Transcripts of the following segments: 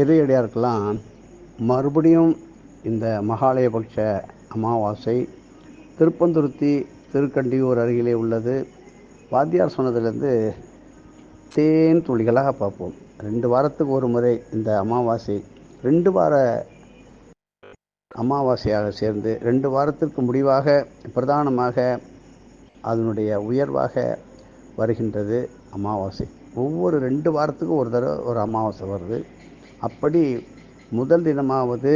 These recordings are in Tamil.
இறையடியாருக்கெல்லாம் மறுபடியும் இந்த மகாலயபக்ஷ அமாவாசை திருப்பந்துருத்தி திருக்கண்டியூர் அருகிலே உள்ளது. வாத்தியார் சொன்னதுலேருந்து தேன் துளிகளாக பார்ப்போம். ரெண்டு வாரத்துக்கு ஒரு முறை இந்த அமாவாசை ரெண்டு வார அமாவாசையாக சேர்ந்து ரெண்டு வாரத்திற்கு முடிவாக பிரதானமாக அதனுடைய உயர்வாக வருகின்றது அமாவாசை. ஒவ்வொரு ரெண்டு வாரத்துக்கும் ஒரு தடவை ஒரு அமாவாசை வருது. அப்படி முதல் தினமாவது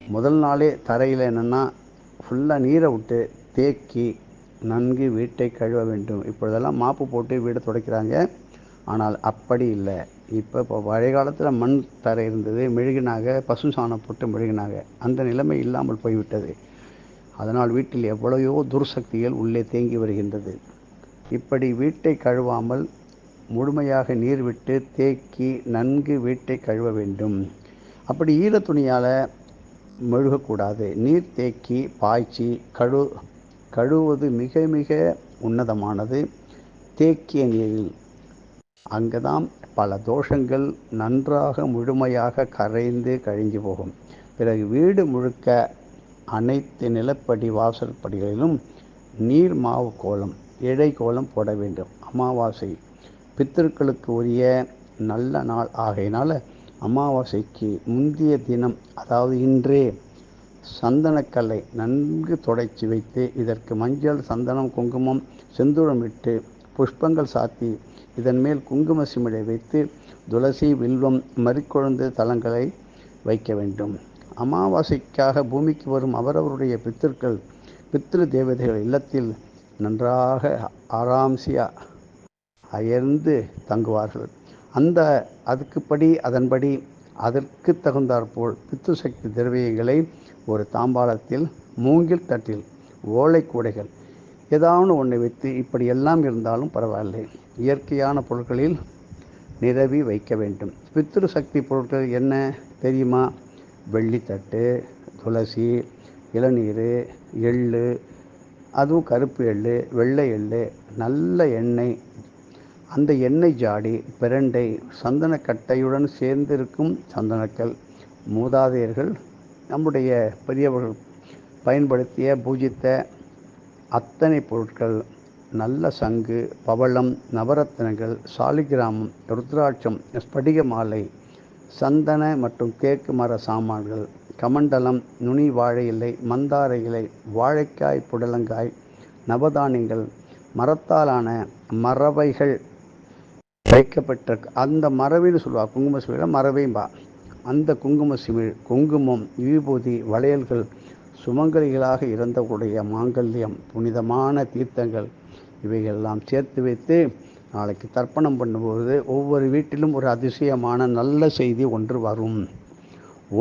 முதல் நாளே தரையில் என்னென்னா ஃபுல்லாக நீரை விட்டு தேக்கி நன்கு வீட்டை கழுவ வேண்டும். இப்பொழுதெல்லாம் மாப்பு போட்டு வீடை துடைக்கிறாங்க. ஆனால் அப்படி இல்லை. இப்போ இப்போ பழைய காலத்தில் மண் தரை இருந்தது மெழுகினாக பசு சாணம் போட்டு மெழுகினாங்க அந்த நிலைமை இல்லாமல் போய்விட்டது. அதனால் வீட்டில் எவ்வளையோ துர்சக்திகள் உள்ளே தேங்கி வருகின்றது. இப்படி வீட்டை கழுவாமல் முழுமையாக நீர் விட்டு தேக்கி நன்கு வீட்டை கழுவ வேண்டும். அப்படி ஈர துணியால் மெழுகக்கூடாது. நீர் தேக்கி பாய்ச்சி கழு கழுவுவது மிக மிக உன்னதமானது. தேக்கிய நீரில். அங்குதான் பல தோஷங்கள் நன்றாக முழுமையாக கரைந்து கழிஞ்சு போகும். பிறகு வீடு முழுக்க அனைத்து நிலப்படி வாசல் படிகளிலும் நீர் மாவு கோலம் இழை கோலம் போட வேண்டும். அமாவாசை பித்திருக்களுக்கு உரிய நல்ல நாள். ஆகையினால் அமாவாசைக்கு முந்திய தினம் அதாவது இன்றே சந்தனக்கல்லை நன்கு துடைச்சி வைத்து இதற்கு மஞ்சள் சந்தனம் குங்குமம் செந்தூரம் இட்டு புஷ்பங்கள் சாத்தி இதன் மேல் குங்கும சிமிழை வைத்து துளசி வில்வம் மறிக்கொழுந்து தலங்களை வைக்க வேண்டும். அமாவாசைக்காக பூமிக்கு வரும் அவரவருடைய பித்திருக்கள் பித்திரு தேவதைகள் இல்லத்தில் நன்றாக ஆராம்சியாக அயர்ந்து தங்குவார்கள். அந்த அதுக்குப்படி அதன்படி அதற்கு தகுந்தாற்போல் பித்து சக்தி திரவியங்களை ஒரு தாம்பாளத்தில் மூங்கில் தட்டில் ஓலை கூடைகள் ஏதாவது ஒன்றை வைத்து இப்படி எல்லாம் இருந்தாலும் பரவாயில்லை. இயற்கையான பொருட்களில் நிரவி வைக்க வேண்டும். பித்திரு சக்தி பொருட்கள் என்ன தெரியுமா? வெள்ளித்தட்டு துளசி இளநீர் எள் அதுவும் கருப்பு எள்ளு வெள்ளை எள்ளு நல்ல எண்ணெய் அந்த எண்ணெய் ஜாடி பிரண்டை சந்தனக்கட்டையுடன் சேர்ந்திருக்கும் சந்தனக்கல். மூதாதையர்கள் நம்முடைய பெரியவர்கள் பயன்படுத்திய பூஜித்த அத்தனை பொருட்கள். நல்ல சங்கு பவளம் நவரத்தினங்கள் சாலிகிராமம் ருத்ராட்சம் ஸ்படிக மாலை சந்தன மற்றும் தேக்கு மர சாமான்கள் கமண்டலம் நுனி வாழை இலை மந்தார இலை வாழைக்காய் புடலங்காய் நவதானியங்கள் மரத்தாலான மரவைகள் வைக்கப்பட்ட அந்த மரவின்னு சொல்லுவாள் குங்கும சிமிழ் மரவைம்பா அந்த குங்கும சிமிழ் குங்குமம் விபூதி வளையல்கள் சுமங்கலிகளாக இறந்தவுடைய மாங்கல்யம் புனிதமான தீர்த்தங்கள் இவைகளெல்லாம் சேர்த்து வைத்து நாளைக்கு தர்ப்பணம் பண்ணும்போது ஒவ்வொரு வீட்டிலும் ஒரு அதிசயமான நல்ல செய்தி ஒன்று வரும்.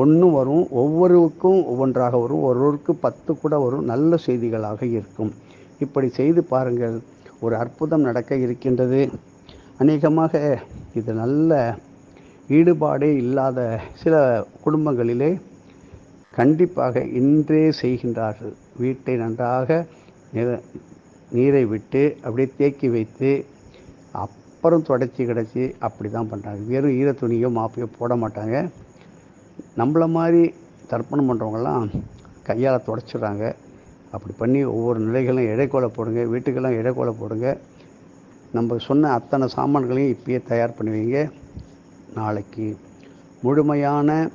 ஒன்று வரும் ஒவ்வொருவருக்கும் ஒவ்வொன்றாக வரும் ஒருவருக்கு பத்து கூட வரும் நல்ல செய்திகளாக இருக்கும். இப்படி செய்து பாருங்கள் ஒரு அற்புதம் நடக்க இருக்கின்றது. அநேகமாக இது நல்ல ஈடுபாடே இல்லாத சில குடும்பங்களிலே கண்டிப்பாக இன்றே செய்கின்றார்கள். வீட்டை நன்றாக நீரை விட்டு அப்படியே தேக்கி வைத்து அப்புறம் தொடச்சி கிடச்சி அப்படி தான் பண்ணுறாங்க வெறும் ஈர துணியோ மாப்பையோ போட மாட்டாங்க. நம்மள மாதிரி தர்ப்பணம் பண்ணுறவங்கெல்லாம் கையால் தொடச்சிடுறாங்க. அப்படி பண்ணி ஒவ்வொரு நிலைகளும் இடைக்கோலை போடுங்க வீட்டுக்கெல்லாம் இடைக்கோலை போடுங்க. நம்ம சொன்ன அத்தனை சாமான்களையும் இப்பயே தயார் பண்ணி வைங்க நாளைக்கு முழுமையான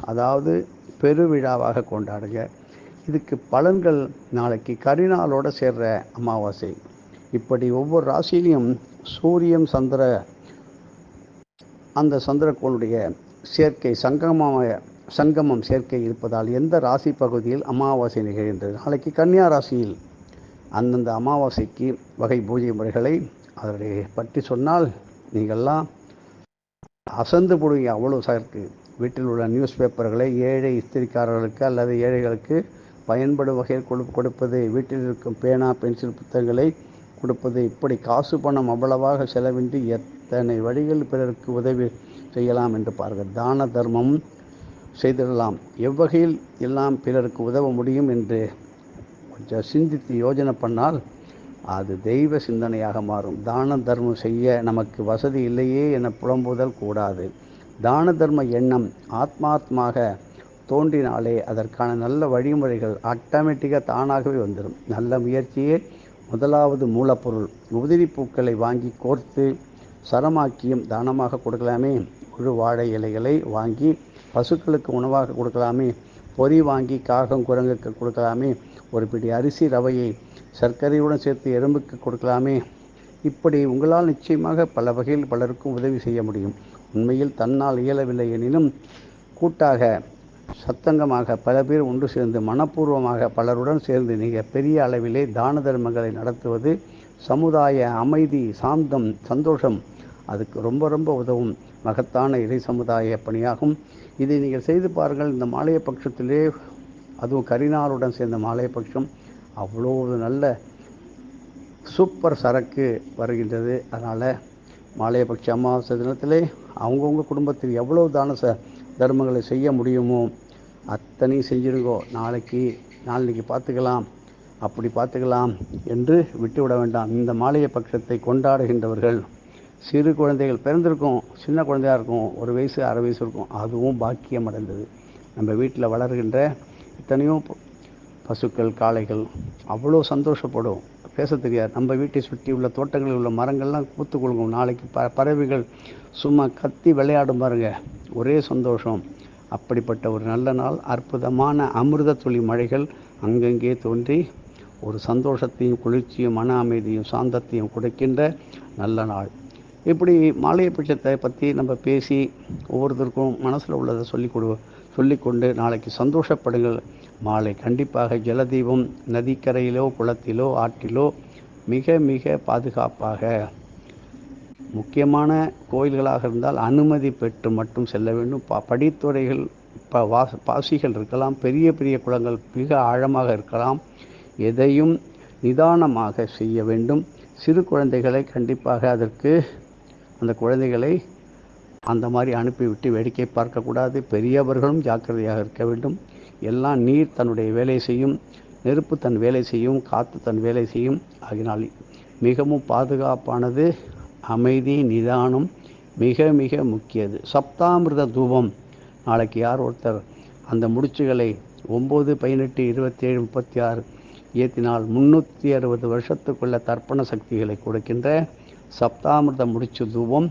அதாவது பெருவிழாவாக கொண்டாடுங்க. இதுக்கு பலன்கள் நாளைக்கு கரிநாளோட சேர்ற அமாவாசை. இப்படி ஒவ்வொரு ராசியிலையும் சூரியன் சந்திர அந்த சந்திரக்கோளுடைய சேர்க்கை சங்கம சங்கமம் சேர்க்கை இருப்பதால் எந்த ராசி பகுதியில் அமாவாசை நிகழ்கின்றது? நாளைக்கு கன்னியா ராசியில் அந்தந்த அமாவாசைக்கு வகை பூஜை முறைகளை அதை பற்றி சொன்னால் நீங்கள்லாம் அசந்து போடுவீங்க. அவ்வளோ சார்க்கு வீட்டில் உள்ள நியூஸ் பேப்பர்களை ஏழை இஸ்திரிக்காரர்களுக்கு அல்லது ஏழைகளுக்கு பயன்படும் வகையில் கொடு கொடுப்பது வீட்டில் இருக்கும் பேனா பென்சில் புத்தகங்களை கொடுப்பது இப்படி காசு பணம் அவ்வளவாக செலவின்றி எத்தனை வழிகள் பிறருக்கு உதவி செய்யலாம் என்று பாருங்கள். தான தர்மம் செய்திடலாம். எவ்வகையில் எல்லாம் பிறருக்கு உதவ முடியும் என்று கொஞ்சம் சிந்தித்து யோஜனை பண்ணால் அது தெய்வ சிந்தனையாக மாறும். தான தர்மம் செய்ய நமக்கு வசதி இல்லையே என புலம்புதல் கூடாது. தான தர்ம எண்ணம் ஆத்மாத்மாக தோன்றினாலே அதற்கான நல்ல வழிமுறைகள் ஆட்டோமேட்டிக்காக தானாகவே வந்துடும் நல்ல முயற்சியே முதலாவது மூலப்பொருள். உதிரி பூக்களை வாங்கி கோர்த்து சரமாக்கியும் தானமாக கொடுக்கலாமே. முழு வாழை இலைகளை வாங்கி பசுக்களுக்கு உணவாக கொடுக்கலாமே. பொறி வாங்கி காகம் குரங்குக்கு கொடுக்கலாமே. ஒரு பிடி அரிசி ரவையை சர்க்கரையுடன் சேர்த்து எறும்புக்கு கொடுக்கலாமே. இப்படி உங்களால் நிச்சயமாக பல வகையில் பலருக்கும் உதவி செய்ய முடியும். உண்மையில் தன்னால் இயலவில்லை எனினும் கூட்டாக சத்தங்கமாக பல பேர் ஒன்று சேர்ந்து மனப்பூர்வமாக பலருடன் சேர்ந்து நீங்கள் பெரிய அளவிலே தான தர்மங்களை நடத்துவது சமுதாய அமைதி சாந்தம் சந்தோஷம் அதுக்கு ரொம்ப ரொம்ப உதவும் மகத்தான இறை சமுதாய பணியாகும். இதை நீங்கள் செய்து பாருங்கள். இந்த மாலைய பட்சத்திலே அதுவும் கரிநாளுடன் சேர்ந்த மாலைய பட்சம். அவ்வளோ நல்ல சூப்பர் சரக்கு வருகின்றது. அதனால் மாலையபட்ச அமாவாசை தினத்திலே அவங்கவுங்க குடும்பத்தில் எவ்வளோ தான ச தர்மங்களை செய்ய முடியுமோ அத்தனையும் செஞ்சிருங்கோ. நாளைக்கு நாளைக்கு பார்த்துக்கலாம் அப்படி பார்த்துக்கலாம் என்று விட்டுவிட வேண்டாம். இந்த மாலைய பட்சத்தை கொண்டாடுகின்றவர்கள் சிறு குழந்தைகள் பிறந்திருக்கும் சின்ன குழந்தையாக இருக்கும் ஒரு வயசு அரை வயசு இருக்கும் அதுவும் பாக்கியம் அடைந்தது. நம்ம வீட்டில் வளர்கின்ற இத்தனையும் பசுக்கள் காளைகள் அவ்வளோ சந்தோஷப்படும். பேச தெரியாது நம்ம வீட்டை சுற்றி உள்ள தோட்டங்களில் உள்ள மரங்கள்லாம் பூத்து கொடுக்கும் நாளைக்கு ப பறவைகள் சும்மா கத்தி விளையாடும் பாருங்க. ஒரே சந்தோஷம். அப்படிப்பட்ட ஒரு நல்ல நாள் அற்புதமான அமிர்த துளி மழைகள் அங்கங்கே தோன்றி ஒரு சந்தோஷத்தையும் குளிர்ச்சியும் மன அமைதியும் சாந்தத்தையும் கொடுக்கின்ற நல்ல நாள். இப்படி மாலைய பட்சத்தை பற்றி நம்ம பேசி ஒவ்வொருத்தருக்கும் மனசில் உள்ளதை சொல்லிக் கொடு சொல்லிக்கொண்டு நாளைக்கு சந்தோஷப்படுங்கள். மாலை கண்டிப்பாக ஜலதீபம் நதிக்கரையிலோ குளத்திலோ ஆற்றிலோ மிக மிக பாதுகாப்பாக. முக்கியமான கோயில்களாக இருந்தால் அனுமதி பெற்று மட்டும் செல்ல வேண்டும். ப படித்துறைகள் ப வாச பாசிகள் இருக்கலாம் பெரிய பெரிய குளங்கள் மிக ஆழமாக இருக்கலாம். எதையும் நிதானமாக செய்ய வேண்டும். சிறு குழந்தைகளை கண்டிப்பாக அதற்கு அந்த குழந்தைகளை அந்த மாதிரி அனுப்பிவிட்டு வேடிக்கை பார்க்கக்கூடாது. பெரியவர்களும் ஜாக்கிரதையாக இருக்க வேண்டும். எல்லாம் நீர் தன்னுடைய வேலை செய்யும் நெருப்பு தன் வேலை செய்யும் காற்று தன் வேலை செய்யும். ஆகினால் மிகவும் பாதுகாப்பானது அமைதி நிதானம் மிக மிக முக்கியது. சப்தாமிர்த தூபம். நாளைக்கு யார் ஒருத்தர் அந்த முடிச்சுகளை ஒம்பது பதினெட்டு இருபத்தேழு முப்பத்தி ஆறு ஏற்றினால் முந்நூற்றி அறுபது வருஷத்துக்குள்ள தர்ப்பண சக்திகளை கொடுக்கின்ற சப்தாமிர்த முடிச்சு தூபம்.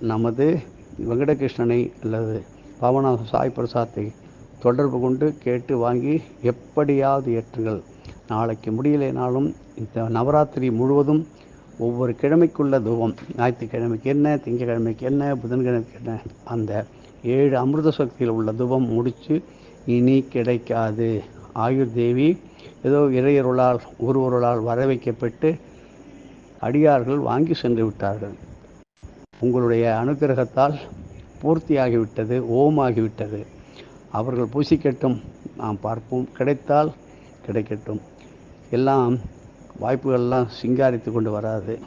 நமது வெங்கடகிருஷ்ணனை அல்லது பாவனாச சாய் பிரசாத்தை தொடர்பு கொண்டு கேட்டு வாங்கி எப்படியாவது ஏற்றுங்கள். நாளைக்கு முடியலைனாலும் இந்த நவராத்திரி முழுவதும் ஒவ்வொரு கிழமைக்குள்ள தூபம். ஞாயிற்றுக்கிழமைக்கு என்ன திங்கக்கிழமைக்கு என்ன புதன்கிழமைக்கு என்ன அந்த ஏழு அமிர்த சக்தியில் உள்ள தூபம் முடித்து இனி கிடைக்காது. ஆயுர் தேவி ஏதோ இறையருளால் ஒருவருளால் வர வைக்கப்பட்டு அடியார்கள் வாங்கி சென்று விட்டார்கள். உங்களுடைய அனுகிரகத்தால் பூர்த்தியாகிவிட்டது ஓமாகிவிட்டது. அவர்கள் பூசிக்கட்டும் நாம் பார்ப்போம். கிடைத்தால் கிடைக்கட்டும். எல்லாம் வாய்ப்புகள்லாம் சிங்காரித்து கொண்டு வராது.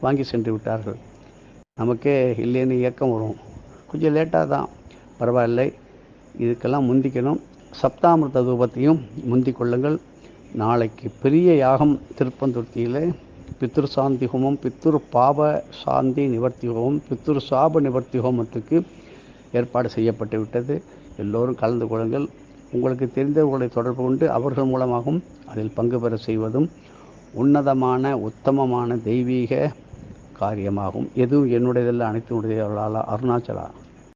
வாங்கி சென்று விட்டார்கள். நமக்கே இல்லைன்னு இயக்கம் வரும். கொஞ்சம் லேட்டாக தான். பரவாயில்லை. இதுக்கெல்லாம் முந்திக்கணும். சப்தாமிர்த தூபத்தையும் முந்திக் கொள்ளுங்கள். நாளைக்கு பெரிய யாகம் திருப்பந்துர்த்தியில் பித்ரு சாந்தி ஹோமம் பித்ரு பாப சாந்தி நிவர்த்தி ஹோமம் பித்ரு சாப நிவர்த்தி ஹோமத்துக்கு ஏற்பாடு செய்யப்பட்டு விட்டது. எல்லோரும் கலந்து கொள்ளுங்கள். உங்களுக்கு தெரிந்தவர்களை தொடர்பு கொண்டு அவர்கள் மூலமாகவும் அதில் பங்கு பெற செய்வதும் உன்னதமான உத்தமமான தெய்வீக காரியமாகும். எதுவும் என்னுடையதல்ல அனைத்து உடையவர்களால் அருணாச்சலா.